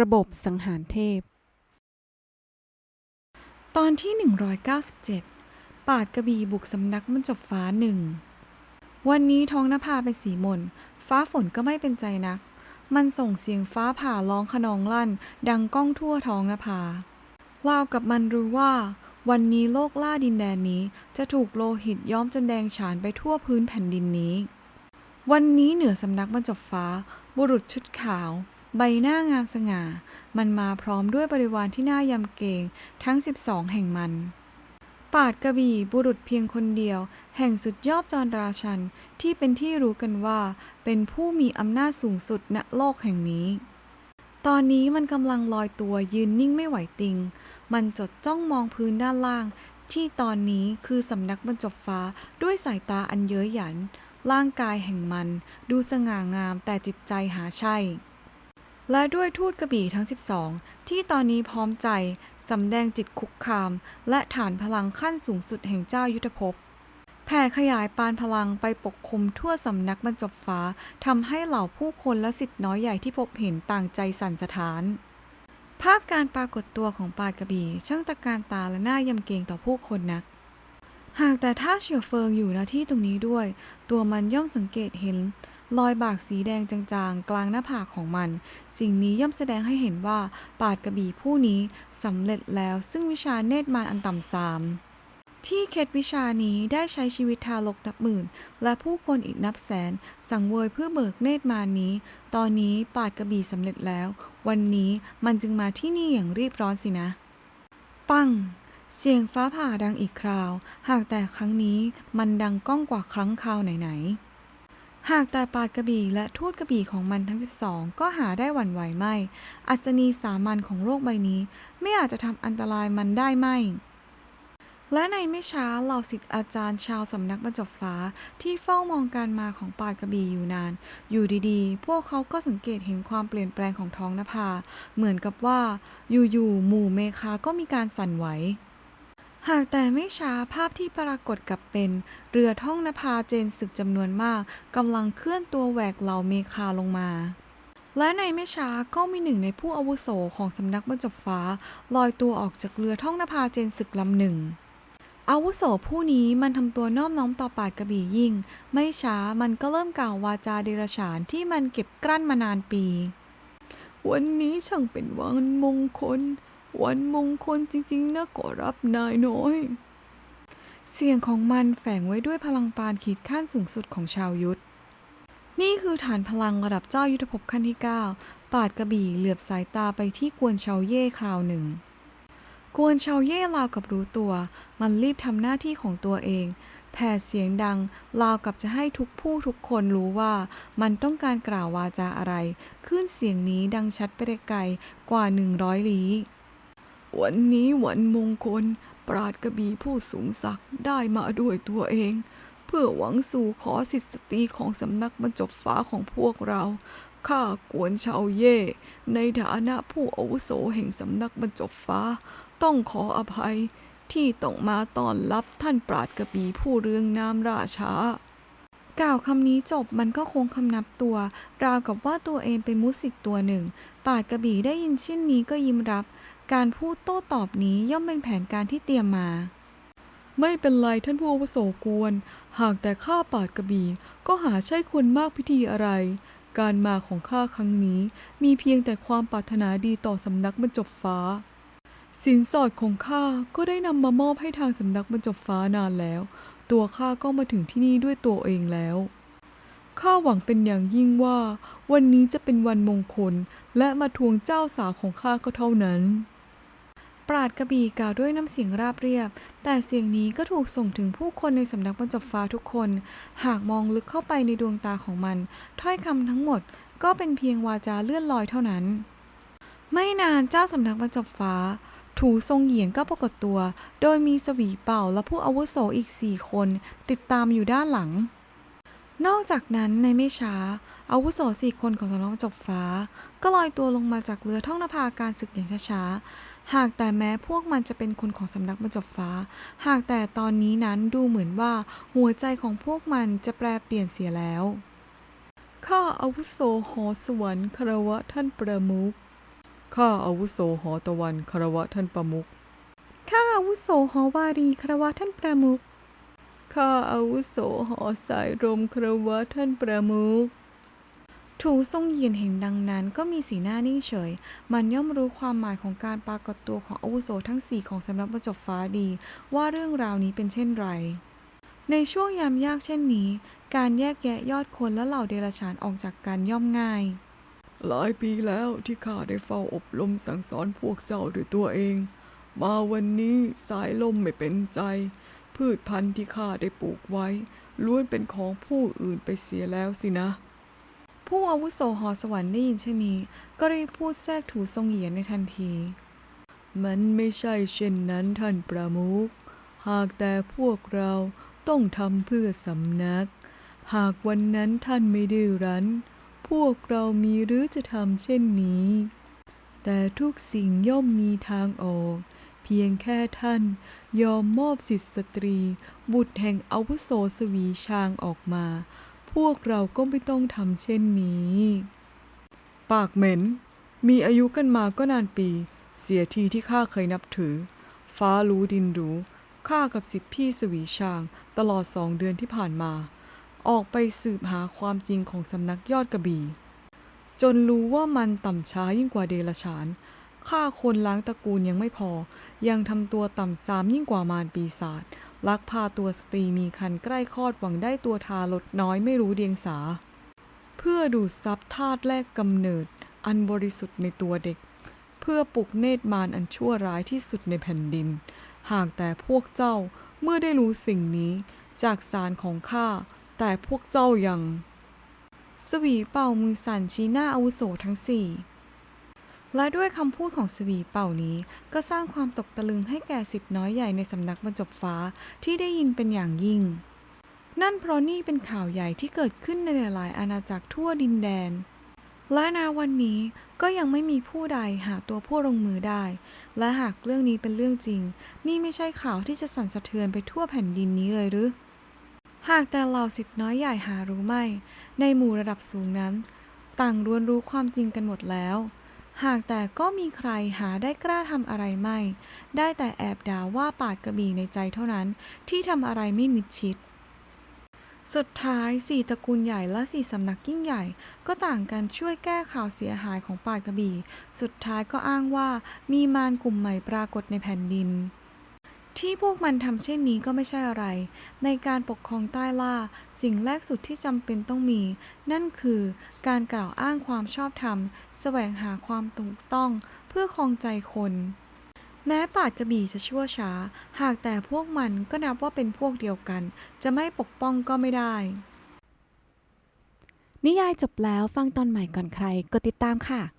ระบบสังหารเทพ ตอนที่ 197 ปาดกระบี่บุกสำนักมันจบฟ้าหนึ่ง วันนี้ท้องนภาเป็นสีมน ฟ้าฝนก็ไม่เป็นใจนัก มันส่งเสียงฟ้าผ่าร้องขนองลั่น ดังก้องทั่วท้องนภาวาวกับมันรู้ว่า วันนี้โลกล่าดินแดนนี้จะถูกโลหิตย้อมจนแดงฉานไปทั่วพื้นแผ่นดินนี้ วันนี้เหนือสำนักบรรจบฟ้า บุรุษชุดขาว ใบหน้างามสง่า มันมาพร้อมด้วยบริวารที่น่ายำเกรงทั้ง 12 แห่งมัน ปาดกระบี่บุรุษเพียงคนเดียว แห่งสุดยอดจรราชันที่เป็นที่รู้กันว่า เป็นผู้มีอำนาจสูงสุดณโลกแห่งนี้ ตอนนี้มันกำลังลอยตัวยืนนิ่งไม่ไหวติง มันจดจ้องมองพื้นด้านล่าง ที่ตอนนี้คือสำนักบรรจบฟ้าด้วยสายตาอันเย้ยหยัน ร่างกายแห่งมันดูสง่างามแต่จิตใจหาใช่ และด้วยทูตกระบี่ทั้ง 12 ที่ตอนนี้พร้อมใจสำแดงจิตคุกคาม และฐานพลังขั้นสูงสุดแห่งเจ้ายุทธภพแผ่ขยายปานพลังไปปกคลุมทั่วสำนักบรรจบฟ้าทำให้เหล่าผู้คนและสิทธิ์น้อยใหญ่ที่พบเห็นต่างใจสั่นสะท้าน ภาพการปรากฏตัวของปาดกระบี่ช่างตะการตาและน่ายำเกรงต่อผู้คนนัก หากแต่ถ้าเฉียวเฟิงอยู่ณที่ตรงนี้ด้วย ตัวมันย่อมสังเกตเห็น รอยบากสีแดงจางๆ กลางหน้าผากของมัน สิ่งนี้ย่อมแสดงให้เห็นว่าปาดกระบี่ผู้นี้สำเร็จแล้วซึ่งวิชาเนตรมารอันต่ำสามที่เคล็ดวิชานี้ได้ใช้ชีวิตทารกนับหมื่น และผู้คนอีกนับแสน สังเวยเพื่อเบิกเนตรมานี้ ตอนนี้ปาดกระบี่สำเร็จแล้ว วันนี้มันจึงมาที่นี่อย่างรีบร้อนสินะ ปัง เสียงฟ้าผ่าดังอีกคราว หากแต่ครั้งนี้มันดังก้องกว่าครั้งคราวไหนๆ หากแต่ปาดกระบี่และทูตกระบี่ของมันทั้ง 12 ก็หาได้หวั่นไหวไม่ อัศนีสามัญของโลกใบนี้ ไม่อาจจะทำอันตรายมันได้ไม่และในไม่ช้าเหล่าศิษย์อาจารย์ชาวสำนักบรรจบฟ้าที่เฝ้ามองการมาของปาดกระบี่อยู่นาน อยู่ดีๆ พวกเขาก็สังเกตเห็นความเปลี่ยนแปลงของท้องนภา เหมือนกับว่า อยู่ๆ หมู่เมฆาก็มีการสั่นไหว หากแต่ไม่ช้าภาพที่ปรากฏกับเป็น เรือท่องนภาเจนศึกจำนวนมากกำลังเคลื่อนตัวแหวกเหล่าเมฆาลงมา และในไม่ช้าก็มีหนึ่งในผู้อาวุโสของสำนักบรรจบฟ้า ลอยตัวออกจากเรือท่องนภาเจนศึกลำหนึ่งอาวุโสผู้นี้มันทำตัวนอบน้อมต่อปาดกระบี่ยิ่ง ไม่ช้ามันก็เริ่มกล่าววาจาเดรัจฉานที่มันเก็บกลั้นมานานปี วันนี้ช่างเป็นวันมงคล วันมงคลจริงๆนะขอรับนายน้อย เสียงของมันแฝงไว้ด้วยพลังปานขีดขั้นสูงสุดของชาวยุทธ นี่คือฐานพลังระดับเจ้ายุทธภพขั้นที่ 9 ปาดกระบี่เหลือบสายตาไปที่กวนชาวเย่คราวหนึ่ง กวนชาวเย่ราวกับรู้ตัว มันรีบทำหน้าที่ของตัวเองแผ่เสียงดังราวกับจะให้ทุกผู้ทุกคนรู้ว่ามันต้องการกล่าววาจาอะไรคลื่นเสียงนี้ดังชัดไปได้ไกลกว่า 100ลี้ วันนี้วันมงคล ปราดกระบี่ผู้สูงศักดิ์ได้มาด้วยตัวเอง เพื่อหวังสู่ขอสิทธิสตรีของสำนักบรรจบฟ้าของพวกเราข้ากวนชาวเย่ ในฐานะผู้อาวุโสแห่งสำนักบรรจบฟ้า ต้องขออภัยที่ต้องมาต้อนรับท่านปราดกระบี่ผู้เรืองนามราชากล่าวคำนี้จบมันก็คงคำนับตัว ราวกับว่าตัวเองเป็นมุสิกตัวหนึ่ง ปาดกระบี่ได้ยินเช่นนี้ก็ยิ้มรับ การพูดโต้ตอบนี้ย่อมเป็นแผนการที่เตรียมมา ไม่เป็นไรท่านผู้อาวุโสกวน หากแต่ข้าปาดกระบี่ก็หาใช่คนมากพิธีอะไร การมาของข้าครั้งนี้มีเพียงแต่ความปรารถนาดีต่อสำนักบรรจบฟ้า สินสอดของข้าก็ได้นำมามอบให้ทางสำนักบรรจบฟ้านานแล้ว ตัวข้าก็มาถึงที่นี่ด้วยตัวเองแล้วข้าหวังเป็นอย่างยิ่งว่า วันนี้จะเป็นวันมงคล และมาทวงเจ้าสาวของข้าก็เท่านั้น ปราดกระบี่กล่าวด้วยน้ำเสียงราบเรียบ แต่เสียงนี้ก็ถูกส่งถึงผู้คนในสำนักบรรจบฟ้าทุกคน หากมองลึกเข้าไปในดวงตาของมัน ถ้อยคำทั้งหมดก็เป็นเพียงวาจาเลื่อนลอยเท่านั้น ไม่นานเจ้าสำนักบรรจบฟ้า ถูทรงเหยียนก็ปรากฏตัว โดยมีสวีเป่าและผู้อาวุโสอีกสี่คน ติดตามอยู่ด้านหลัง นอกจากนั้นในไม่ช้า อาวุโสสี่คนของสำนักบรรจบฟ้า ก็ลอยตัวลงมาจากเรือท่องนภาการศึกอย่างช้าๆ หากแต่แม้พวกมันจะเป็นคนของสำนักบรรจบฟ้า หากแต่ตอนนี้นั้นดูเหมือนว่าหัวใจของพวกมันจะแปลเปลี่ยนเสียแล้ว ข้าอาวุโสหอสวรรค์คารวะท่านประมุข ข้าอาวุโสหอตะวันคารวะท่านประมุข ข้าอาวุโสหอวารีคารวะท่านประมุข ข้าอาวุโสหอสายรมคารวะท่านประมุข ถูทรงเหยียนเห็นดังนั้นก็มีสีหน้านิ่งเฉย มันย่อมรู้ความหมายของการปรากฏตัวของอาวุโสทั้งสี่ของสำนักบรรจบฟ้าดี ว่าเรื่องราวนี้เป็นเช่นไร ในช่วงยามยากเช่นนี้ การแยกแยะยอดคนและเหล่าเดรัจฉานออกจากกันย่อมง่าย หลายปีแล้วที่ข้าได้เฝ้าอบรมสั่งสอนพวกเจ้าด้วยตัวเอง มาวันนี้สายลมไม่เป็นใจ พืชพันธุ์ที่ข้าได้ปลูกไว้ล้วนเป็นของผู้อื่นไปเสียแล้วสินะ ผู้อาวุโสหอสวรรค์ได้ยินเช่นนี้ ก็รีบพูดแทรกถูทรงเหยียนในทันที มันไม่ใช่เช่นนั้นท่านประมุข หากแต่พวกเราต้องทำเพื่อสำนัก หากวันนั้นท่านไม่ดื้อรั้น พวกเรามีหรือจะทำเช่นนี้ แต่ทุกสิ่งย่อมมีทางออก เพียงแค่ท่านยอมมอบสิทธิสตรี บุตรแห่งอาวุโสสวีชางออกมา พวกเราก็ไม่ต้องทำเช่นนี้ ปากเหม็น มีอายุกันมาก็นานปี เสียทีที่ข้าเคยนับถือ ฟ้ารู้ดินรู้ ข้ากับสิทธิพี่สวีชาง ตลอดสองเดือนที่ผ่านมา ออกไปสืบหาความจริงของสำนักยอดกระบี่ จนรู้ว่ามันต่ำช้ายิ่งกว่าเดรัจฉานฆ่าคนล้างตระกูลยังไม่พอ ยังทำตัวต่ำซามยิ่งกว่ามารปีศาจ ลักพาตัวสตรีมีคันใกล้คลอดหวังได้ตัวทารกน้อยไม่รู้เดียงสา เพื่อดูดซับธาตุแรกกำเนิด อันบริสุทธิ์ในตัวเด็ก เพื่อปลุกเนตรมารอันชั่วร้ายที่สุดในแผ่นดิน หากแต่พวกเจ้าเมื่อได้รู้สิ่งนี้จากสารของข้าแต่พวกเจ้ายัง สวีเป่ามือสั่นชี้หน้าอาวุโสทั้งสี่ และด้วยคำพูดของสวีเป่านี้ ก็สร้างความตกตะลึงให้แก่สิทธิ์น้อยใหญ่ในสำนักบรรจบฟ้าที่ได้ยินเป็นอย่างยิ่ง นั่นเพราะนี่เป็นข่าวใหญ่ที่เกิดขึ้นในหลายอาณาจักรทั่วดินแดน และนาวันนี้ก็ยังไม่มีผู้ใดหาตัวผู้ลงมือได้ และหากเรื่องนี้เป็นเรื่องจริง นี่ไม่ใช่ข่าวที่จะสั่นสะเทือนไปทั่วแผ่นดินนี้เลยหรือ หากแต่เหล่าสิทธิ์น้อยใหญ่หารู้ไม่ ในหมู่ระดับสูงนั้น ต่างรวนรู้ความจริงกันหมดแล้ว หากแต่ก็มีใครหาได้กล้าทำอะไรไม่ ได้แต่แอบด่าว่าปาดกระบี่ในใจเท่านั้น ที่ทำอะไรไม่มิดชิด สุดท้ายสี่ตระกูลใหญ่และสี่สำนักยิ่งใหญ่ ก็ต่างกันช่วยแก้ข่าวเสียหายของปาดกระบี่ สุดท้ายก็อ้างว่ามีมารกลุ่มใหม่ปรากฏในแผ่นดิน ที่พวกมันทำเช่นนี้ก็ไม่ใช่อะไร ในการปกครองใต้ล่า สิ่งแรกสุดที่จำเป็นต้องมี นั่นคือการกล่าวอ้างความชอบธรรม แสวงหาความถูกต้องเพื่อครองใจคน แม้ปาดกระบี่จะชั่วช้า หากแต่พวกมันก็นับว่าเป็นพวกเดียวกัน จะไม่ปกป้องก็ไม่ได้ นิยายจบแล้วฟังตอนใหม่ก่อนใคร กดติดตามค่ะ